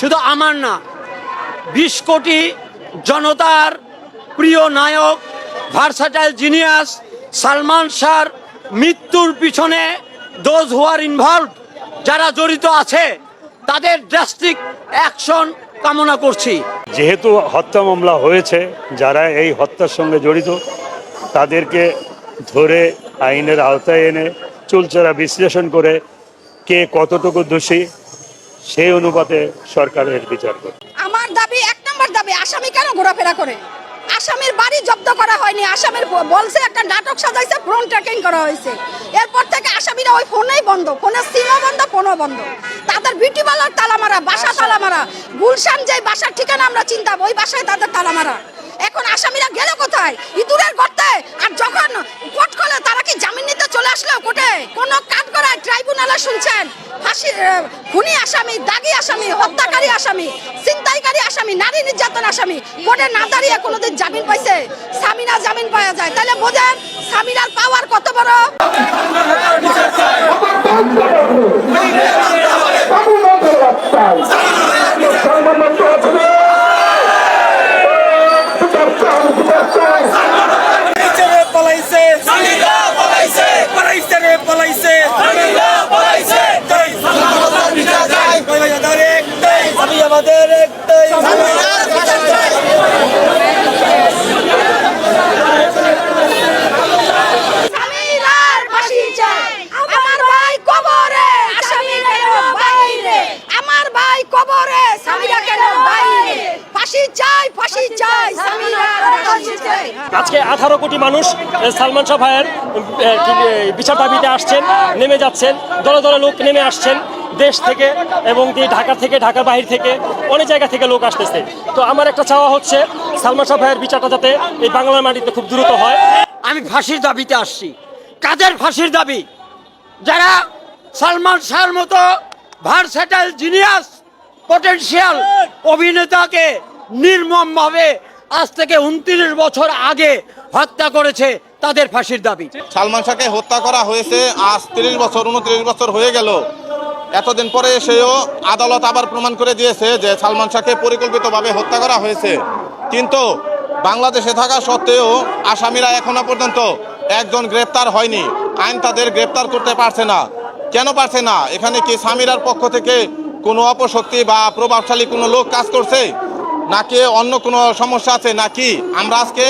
শুধু আমার না, বিশ কোটি জনতার প্রিয় নায়ক ভার্সাটাইল জিনিয়াস সালমান শাহর মৃত্যুর পিছনে দোজ হুয়ার ইনভলভ যারা জড়িত আছে, তাদের ড্রাস্টিক অ্যাকশন কামনা করছি। যেহেতু হত্যা মামলা হয়েছে, যারা এই হত্যার সঙ্গে জড়িত, তাদেরকে ধরে আইনের আওতায় এনে চুলচেরা বিশ্লেষণ করে কে কতটুকু দোষী সেই অনুপাতে সরকারের বিচার করে আমার দাবি, এক নম্বর দাবি, আসামি কেন ঘোরাফেরা করে? আসামির বাড়ি জব্দ করা হয়নি। আসামির বলছে, একটা নাটক সাজাইছে, ফোন ট্র্যাকিং করা হয়েছে। এরপর থেকে আসামিরা ওই ফোনেই বন্ধ। ফোনের সিমও বন্ধ, ফোনও বন্ধ। তাদের বিউটি পার্লার তালা মারা বাসা তালা মারা গুলশান যে বাসার ঠিকানা আমরা চিন্তাম, ওই বাসায় তাদের তালা মারা এখন আসামিরা গেল কোথায়? ইঁদুরের গর্তে? আর যখন কোর্ট খোলে, তারা কি জামিন নিতে চলে আসলো কোর্টে? কোনো কাজ করা ট্রাইব্যুনালে শুনছেন? ফাঁসি খুনি আসামি, দাগি আসামি, হত্যাকারী আসামি, ছিনতাইকারী আসামি, নারী নির্যাতন আসামি, কোর্টে না দাঁড়িয়ে কোনোদিন জামিন পাইছে? সামিনা জামিন পাওয়া যায়। তাহলে বোঝেন সামিনার পাওয়ার কত বড়? আমার ভাই কবরে চাই চাই আজকে আঠারো কোটি মানুষ সালমান শাহ ভাইয়ের বিচার দাবিতে আসছেন, নেমে যাচ্ছেন, দলে দলে লোক নেমে আসছেন। দেশ থেকে এবং ঢাকা থেকে ঢাকার বাহির থেকে অনেক জায়গা থেকে লোক আসতেছে। তো আমার একটা চাওয়া হচ্ছে সালমান শাহ ভাইয়ের বিচারটা যাতে এই বাংলার মাটিতে খুব দ্রুত হয়। আমি ফাঁসির দাবিতে আসছি। কাদের ফাঁসির দাবি? যারা সালমান শাহর মতো ভার্সেটাইল জিনিয়াস পটেনশিয়াল অভিনেতাকে নির্মমভাবে আজ থেকে উনত্রিশ বছর আগে হত্যা করেছে তাদের ফাঁসির দাবি। সালমান শাহকে হত্যা করা হয়েছে আজ তিরিশ বছর উনত্রিশ বছর হয়ে গেল। এতদিন পরে এসেও আদালত আবার প্রমাণ করে দিয়েছে যে সালমান শাহকে পরিকল্পিতভাবে হত্যা করা হয়েছে। কিন্তু বাংলাদেশে থাকা সত্ত্বেও আসামিরা এখনও পর্যন্ত একজন গ্রেপ্তার হয়নি। আইন তাদের গ্রেপ্তার করতে পারছে না। কেন পারছে না? এখানে কি সামিরার পক্ষ থেকে কোনো অপশক্তি বা প্রভাবশালী কোনো লোক কাজ করছে? নাকি অন্য কোনো সমস্যা আছে? নাকি? আমরা আজকে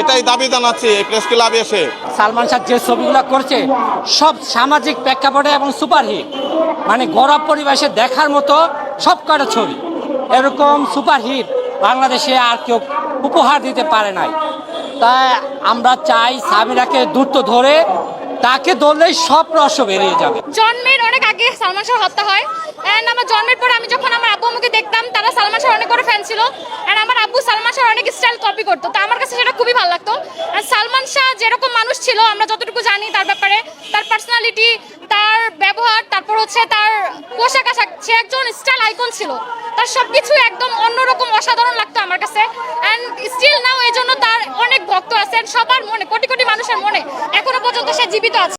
এটাই দাবি জানাচ্ছি এই প্রেস ক্লাবে এসে। সালমান শাহ যে ছবিগুলো করছে, সব সামাজিক প্রেক্ষাপটে এবং সুপারহিট মানে গরব পরিবেশে দেখার মতো সব কটা ছবি। এরকম সুপারহিট বাংলাদেশে আর কেউ উপহার দিতে পারে নাই। তাই আমরা চাই সামিরাকে দ্রুত ধরে তাকে ধরলেই সব রস বেরিয়ে যাবে। জন্মের অনেক আগে সালমান শাহ হত্যা হয়। অ্যান্ড আমার জন্মের পর আমি যখন আমার আব্বু আম্মুকে দেখতাম, তারা সালমান শাহ অনেক বড় ফ্যান ছিল। অ্যান্ড আমার আব্বু সালমান শাহ অনেক স্টাইল কপি করতো। তো আমার কাছে সেটা খুবই ভালো লাগতো। আর সালমান শাহ যেরকম মানুষ ছিল, আমরা যতটুকু জানি তার ব্যাপারে, তার পার্সোনালিটি ব্যবহার, তারপর হচ্ছে তার পোশাক আশাক, সে একজন স্টাইল আইকন ছিল। তার সব কিছু একদম অন্যরকম অসাধারণ লাগতো আমার কাছে। অ্যান্ড স্টিল নাও এই জন্য তার অনেক ভক্ত আছে সবার মনে, কোটি কোটি মানুষের মনে এখনও পর্যন্ত সে জীবিত আছে।